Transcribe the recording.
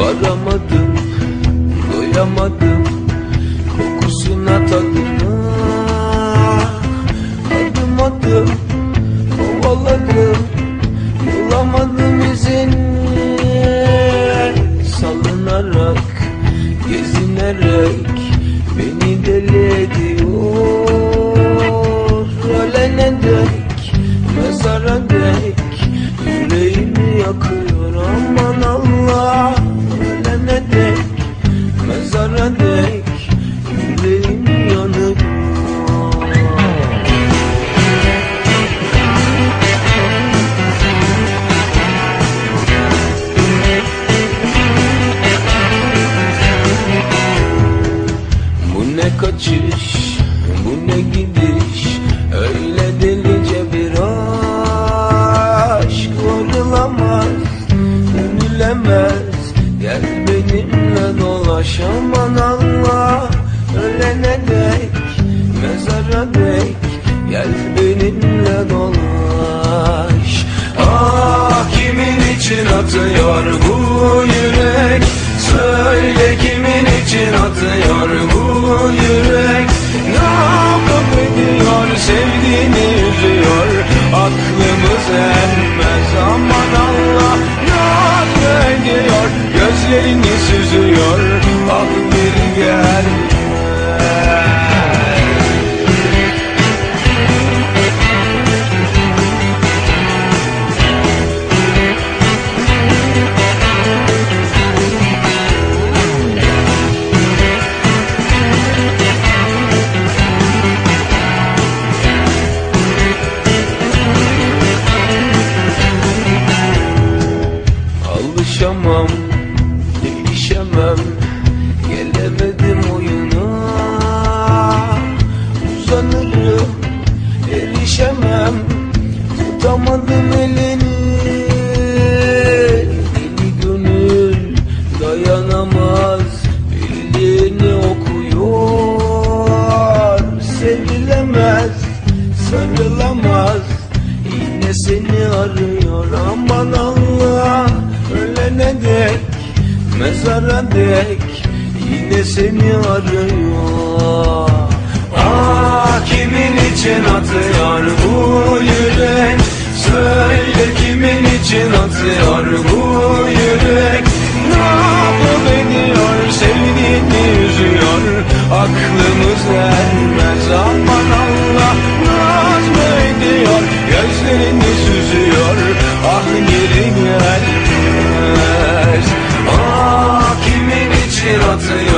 Varamadım, doyamadım Kokusuna tadına Adım adım kovaladım Bulamadım izini Salınarak, gezinerek Beni deli ediyor. Ölene dek, mezara dek Yüreğimi yakıyor. Aman Allah. mente için atıyor bu yürek? Söyle kimin için atıyor bu Alışamam, değişemem Gelemedim oyuna. Uzanırım, erişemem. Tutamadım elini. Deli gönül dayanamaz. Bildiğini okuyor. Sevilemez, sarılamaz. Yine seni arıyor. Aman Allah Ölene dek, mezara dek Yine seni arıyor. Ah kimin için atıyor bu yürek? Söyle kimin için atıyor bu nocy